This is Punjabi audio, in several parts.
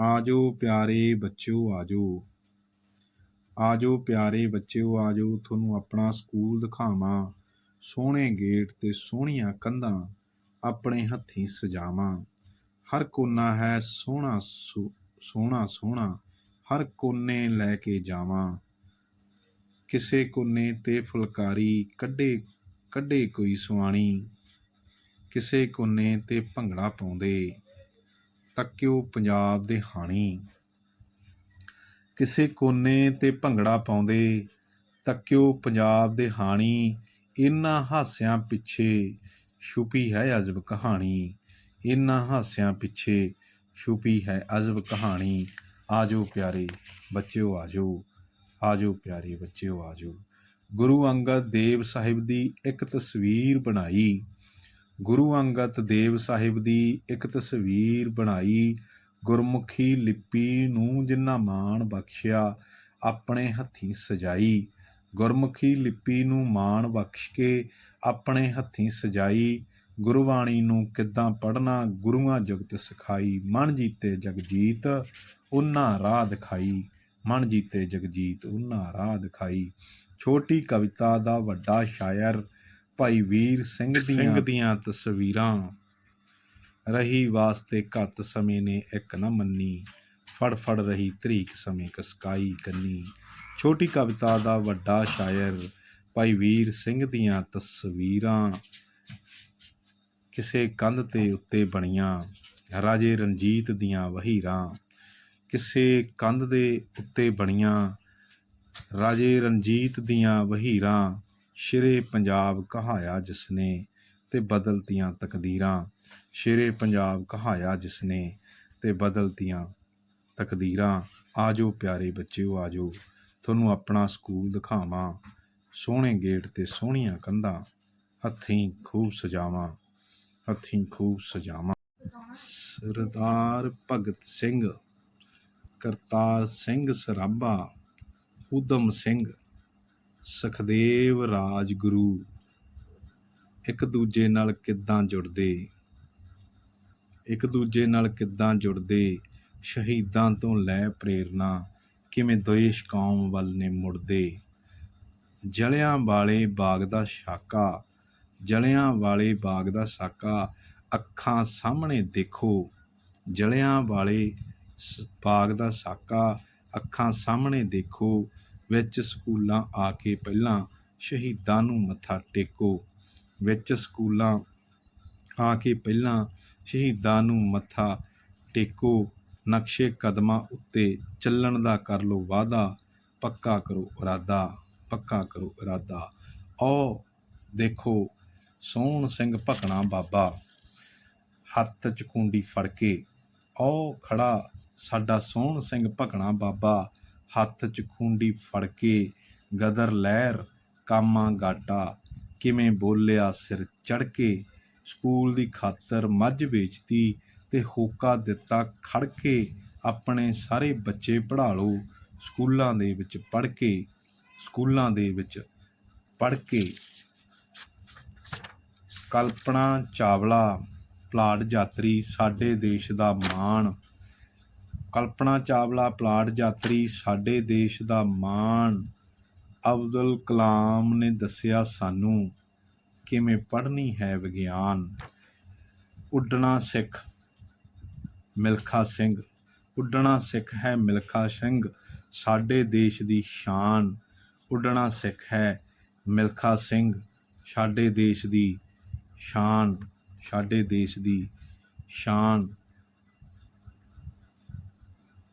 ਆਜੋ ਪਿਆਰੇ ਬੱਚਿਓ, ਆਜੋ। ਆਜੋ ਪਿਆਰੇ ਬੱਚਿਓ, ਆਜੋ, ਤੁਹਾਨੂੰ ਆਪਣਾ ਸਕੂਲ ਦਿਖਾਵਾਂ। ਸੋਹਣੇ ਗੇਟ ਤੇ ਸੋਹਣੀਆਂ ਕੰਧਾਂ ਆਪਣੇ ਹੱਥੀਂ ਸਜਾਵਾਂ। ਹਰ ਕੋਨਾ ਹੈ ਸੋਹਣਾ ਸੁ- ਸੋਹਣਾ ਸੋਹਣਾ, ਹਰ ਕੋਨੇ ਲੈ ਕੇ ਜਾਵਾਂ। ਕਿਸੇ ਕੋਨੇ ਤੇ ਫੁਲਕਾਰੀ ਕੱਢੇ ਕੱਢੇ ਕੋਈ ਸੁਆਣੀ। ਕਿਸੇ ਕੋਨੇ ਤੇ ਭੰਗੜਾ ਪਾਉਂਦੇ। ਤੱਕਿਓ ਪੰਜਾਬ ਦੇ ਹਾਣੀ। ਕਿਸੇ ਕੋਨੇ ਤੇ ਭੰਗੜਾ ਪਾਉਂਦੇ ਤੱਕਿਓ ਪੰਜਾਬ ਦੇ ਹਾਣੀ। ਇਨ੍ਹਾਂ ਹਾਸਿਆਂ ਪਿੱਛੇ ਛੁਪੀ ਹੈ ਅਜਬ ਕਹਾਣੀ। ਇਨ੍ਹਾਂ ਹਾਸਿਆਂ ਪਿੱਛੇ ਛੁਪੀ ਹੈ ਅਜਬ ਕਹਾਣੀ। ਆਜੋ ਪਿਆਰੇ ਬੱਚਿਓ, ਆਜੋ। ਆਜੋ ਪਿਆਰੇ ਬੱਚਿਓ, ਆਜੋ। ਗੁਰੂ ਅੰਗਦ ਦੇਵ ਸਾਹਿਬ ਦੀ ਇੱਕ ਤਸਵੀਰ ਬਣਾਈ। ਗੁਰੂ ਅੰਗਦ ਦੇਵ ਸਾਹਿਬ ਦੀ ਇੱਕ ਤਸਵੀਰ ਬਣਾਈ। ਗੁਰਮੁਖੀ ਲਿਪੀ ਨੂੰ ਜਿੰਨਾ ਮਾਣ ਬਖਸ਼ਿਆ, ਆਪਣੇ ਹੱਥੀਂ ਸਜਾਈ। ਗੁਰਮੁਖੀ ਲਿਪੀ ਨੂੰ ਮਾਣ ਬਖਸ਼ ਕੇ ਆਪਣੇ ਹੱਥੀਂ ਸਜਾਈ। ਗੁਰਬਾਣੀ ਨੂੰ ਕਿੱਦਾਂ ਪੜ੍ਹਨਾ, ਗੁਰੂਆਂ ਜਗਤ ਸਿਖਾਈ। ਮਨ ਜੀਤੇ ਜਗਜੀਤ ਉਹਨਾਂ ਰਾਹ ਦਿਖਾਈ। ਮਨ ਜੀਤੇ ਜਗਜੀਤ ਉਹਨਾਂ ਰਾਹ ਦਿਖਾਈ। ਛੋਟੀ ਕਵਿਤਾ ਦਾ ਵੱਡਾ ਸ਼ਾਇਰ ਭਾਈ ਵੀਰ ਸਿੰਘ ਦੀਆਂ ਦੀਆਂ ਤਸਵੀਰਾਂ। ਰਹੀ ਵਾਸਤੇ ਘੱਤ ਸਮੇਂ ਨੇ ਇੱਕ ਨਾ ਮੰਨੀ। ਫੜ ਫੜ ਰਹੀ ਤਰੀਕ ਸਮੇਂ ਕਸਕਾਈ ਕੰਨੀ। ਛੋਟੀ ਕਵਿਤਾ ਦਾ ਵੱਡਾ ਸ਼ਾਇਰ ਭਾਈ ਵੀਰ ਸਿੰਘ ਦੀਆਂ ਤਸਵੀਰਾਂ ਕਿਸੇ ਕੰਧ ਤੇ ਉੱਤੇ ਬਣੀਆਂ। ਰਾਜੇ ਰਣਜੀਤ ਦੀਆਂ ਵਹੀਰਾਂ ਕਿਸੇ ਕੰਧ ਦੇ ਉੱਤੇ ਬਣੀਆਂ। ਰਾਜੇ ਰਣਜੀਤ ਦੀਆਂ ਵਹੀਰਾਂ ਸ਼ੇਰੇ ਪੰਜਾਬ ਕਹਾਇਆ ਜਿਸਨੇ ਤੇ ਬਦਲਤੀਆਂ ਤਕਦੀਰਾਂ। ਸ਼ੇਰੇ ਪੰਜਾਬ ਕਹਾਇਆ ਜਿਸਨੇ ਤੇ ਬਦਲਤੀਆਂ ਤਕਦੀਰਾਂ। ਆਜੋ ਪਿਆਰੇ ਬੱਚਿਓ, ਆਜੋ। ਤੁਹਾਨੂੰ ਆਪਣਾ ਸਕੂਲ ਦਿਖਾਵਾਂ। ਸੋਹਣੇ ਗੇਟ ਤੇ ਸੋਹਣੀਆਂ ਕੰਧਾਂ। ਹੱਥੀਂ ਖੂਬ ਸਜਾਵਾਂ। ਹੱਥੀਂ ਖੂਬ ਸਜਾਵਾਂ। ਸਰਦਾਰ ਭਗਤ ਸਿੰਘ, ਕਰਤਾਰ ਸਿੰਘ ਸਰਾਭਾ, ਊਧਮ ਸਿੰਘ। ਸੁਖਦੇਵ ਰਾਜਗੁਰੂ, ਇੱਕ ਦੂਜੇ ਨਾਲ ਕਿੱਦਾਂ ਜੁੜਦੇ? ਇੱਕ ਦੂਜੇ ਨਾਲ ਕਿੱਦਾਂ ਜੁੜਦੇ? ਸ਼ਹੀਦਾਂ ਤੋਂ ਲੈ ਪ੍ਰੇਰਣਾ, ਕਿਵੇਂ ਦੇਸ਼ ਕੌਮ ਵੱਲ ਨੇ ਮੁੜਦੇ? ਜਲਿਆਂ ਵਾਲੇ ਬਾਗ ਦਾ ਸਾਕਾ, ਜਲਿਆਂ ਵਾਲੇ ਬਾਗ ਦਾ ਸਾਕਾ, ਅੱਖਾਂ ਸਾਹਮਣੇ ਦੇਖੋ। ਜਲਿਆਂ ਵਾਲੇ ਸ- ਬਾਗ ਦਾ ਸਾਕਾ, ਅੱਖਾਂ ਸਾਹਮਣੇ ਦੇਖੋ। ਵਿੱਚ ਸਕੂਲਾਂ ਆ ਕੇ ਪਹਿਲਾਂ ਸ਼ਹੀਦਾਂ ਨੂੰ ਮੱਥਾ ਟੇਕੋ। ਵਿੱਚ ਸਕੂਲਾਂ ਆ ਕੇ ਪਹਿਲਾਂ ਸ਼ਹੀਦਾਂ ਨੂੰ ਮੱਥਾ ਟੇਕੋ। ਨਕਸ਼ੇ ਕਦਮਾਂ ਉੱਤੇ ਚੱਲਣ ਦਾ ਕਰ ਲੋ ਵਾਅਦਾ, ਪੱਕਾ ਕਰੋ ਇਰਾਦਾ, ਪੱਕਾ ਕਰੋ ਇਰਾਦਾ। ਓ ਦੇਖੋ ਸੋਹਣ ਸਿੰਘ ਭਕਣਾ ਬਾਬਾ, ਹੱਥ ਚ ਕੁੰਡੀ ਫੜ ਕੇ। ਓ ਖੜਾ ਸਾਡਾ ਸੋਹਣ ਸਿੰਘ ਭਕਣਾ ਬਾਬਾ ਹੱਥ ਚ ਖੁੰਡੀ ਫੜ ਕੇ, ਗਦਰ ਲਹਿਰ, ਕਾਮਾ ਗਾਟਾ, ਕਿਵੇਂ ਬੋਲਿਆ ਸਿਰ ਚੜ ਕੇ? ਸਕੂਲ ਦੀ ਖਾਤਰ ਮੱਝ ਵੇਚਤੀ ਤੇ ਹੋਕਾ ਦਿੱਤਾ ਖੜ ਕੇ। ਆਪਣੇ ਸਾਰੇ ਬੱਚੇ ਪੜ੍ਹਾ ਲਓ। ਸਕੂਲਾਂ ਦੇ ਵਿੱਚ ਪੜ੍ਹ ਕੇ, ਸਕੂਲਾਂ ਦੇ ਵਿੱਚ ਪੜ੍ਹ ਕੇ। ਕਲਪਨਾ ਚਾਵਲਾ, ਪਲਾਟ ਯਾਤਰੀ, ਸਾਡੇ ਦੇਸ਼ ਦਾ ਮਾਣ। ਕਲਪਨਾ ਚਾਵਲਾ ਪਲਾਟ ਯਾਤਰੀ ਸਾਡੇ ਦੇਸ਼ ਦਾ ਮਾਣ। ਅਬਦੁਲ ਕਲਾਮ ਨੇ ਦੱਸਿਆ ਸਾਨੂੰ ਕਿਵੇਂ ਪੜ੍ਹਨੀ ਹੈ ਵਿਗਿਆਨ। ਉੱਡਣਾ ਸਿੱਖ, ਮਿਲਖਾ ਸਿੰਘ। ਉੱਡਣਾ ਸਿੱਖ ਹੈ ਮਿਲਖਾ ਸਿੰਘ, ਸਾਡੇ ਦੇਸ਼ ਦੀ ਸ਼ਾਨ। ਉੱਡਣਾ ਸਿੱਖ ਹੈ ਮਿਲਖਾ ਸਿੰਘ, ਸਾਡੇ ਦੇਸ਼ ਦੀ ਸ਼ਾਨ, ਸਾਡੇ ਦੇਸ਼ ਦੀ ਸ਼ਾਨ।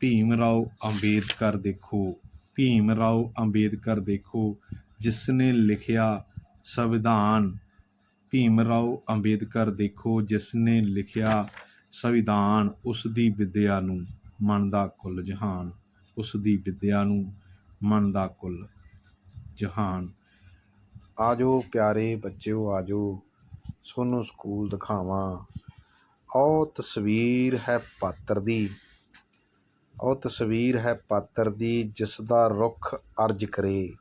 ਭੀਮ ਰਾਓ ਅੰਬੇਦਕਰ ਦੇਖੋ, ਭੀਮ ਰਾਓ ਅੰਬੇਦਕਰ ਦੇਖੋ ਜਿਸ ਨੇ ਲਿਖਿਆ ਸੰਵਿਧਾਨ। ਭੀਮ ਰਾਓ ਅੰਬੇਦਕਰ ਦੇਖੋ ਜਿਸ ਨੇ ਲਿਖਿਆ ਸੰਵਿਧਾਨ ਉਸ ਦੀ ਵਿਦਿਆ ਨੂੰ ਮੰਨਦਾ ਕੁੱਲ ਜਹਾਨ। ਉਸ ਦੀ ਵਿਦਿਆ ਨੂੰ ਮੰਨਦਾ ਕੁੱਲ ਜਹਾਨ। ਆਜੋ ਪਿਆਰੇ ਬੱਚਿਓ, ਆਜੋ ਸੋਨੂੰ ਸਕੂਲ ਦਿਖਾਵਾਂ। ਉਹ ਤਸਵੀਰ ਹੈ ਪਾਤਰ ਦੀ। ਉਹ ਤਸਵੀਰ ਹੈ ਪਾਤਰ ਦੀ ਜਿਸ ਦਾ ਰੁੱਖ ਅਰਜ ਕਰੇ।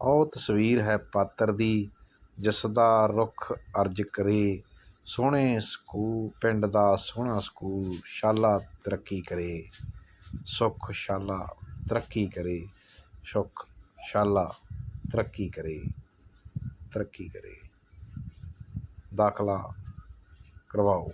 ਉਹ ਤਸਵੀਰ ਹੈ ਪਾਤਰ ਦੀ ਜਿਸ ਦਾ ਰੁੱਖ ਅਰਜ ਕਰੇ। ਸੋਹਣੇ ਸਕੂ, ਪਿੰਡ ਦਾ ਸੋਹਣਾ ਸਕੂਲ, ਸ਼ਾਲਾ ਤਰੱਕੀ ਕਰੇ। ਸੁੱਖ ਸ਼ਾਲਾ ਤਰੱਕੀ ਕਰੇ। ਸੁੱਖ ਸ਼ਾਲਾ ਤਰੱਕੀ ਕਰੇ। ਤਰੱਕੀ ਕਰੇ। ਦਾਖਲਾ ਕਰਵਾਓ।